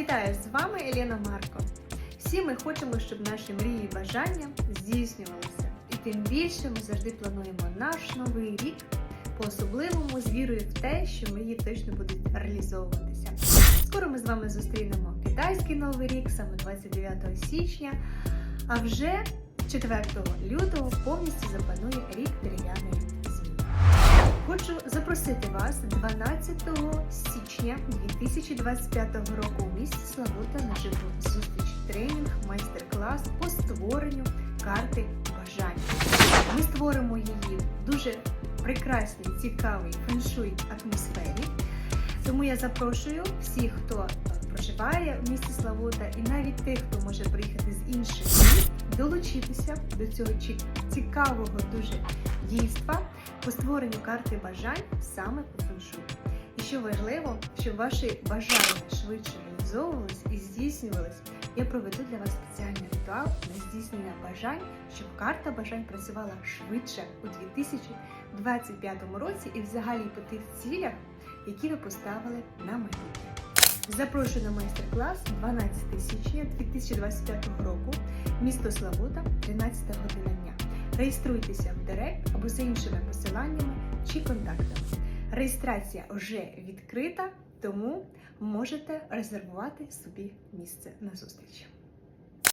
Вітаю з вами Елена Марко. Всі ми хочемо, щоб наші мрії і бажання здійснювалися. І тим більше ми завжди плануємо наш новий рік по-особливому з вірою в те, що мрії точно будуть реалізовуватися. Скоро ми з вами зустрінемо китайський новий рік, саме 29 січня. А вже 4 лютого повністю запанує рік дерев'яної змії. Хочу запросити вас 12 січня 2025 року у місті Славута на живу зустріч, тренінг, майстер-клас по створенню карти бажань. Ми створимо її в дуже прекрасній, цікавій феншуй атмосфері. Тому я запрошую всіх, хто проживає в місті Славута, і навіть тих, хто може приїхати з інших міст, долучитися до цього ці- цікавого дуже дійства по створенню карти бажань саме по феншую. І що важливо, щоб ваші бажання швидше реалізовувались і здійснювались, я проведу для вас спеціальний ритуал на здійснення бажань, щоб карта бажань працювала швидше у 2025 році і взагалі по тих цілях, які ви поставили на майбутнє. Запрошую на майстер-клас 12 січня 2025 року, місто Славута, 13 година дня. Реєструйтеся в Директ або за іншими посиланнями чи контактами. Реєстрація вже відкрита, тому можете резервувати собі місце на зустріч.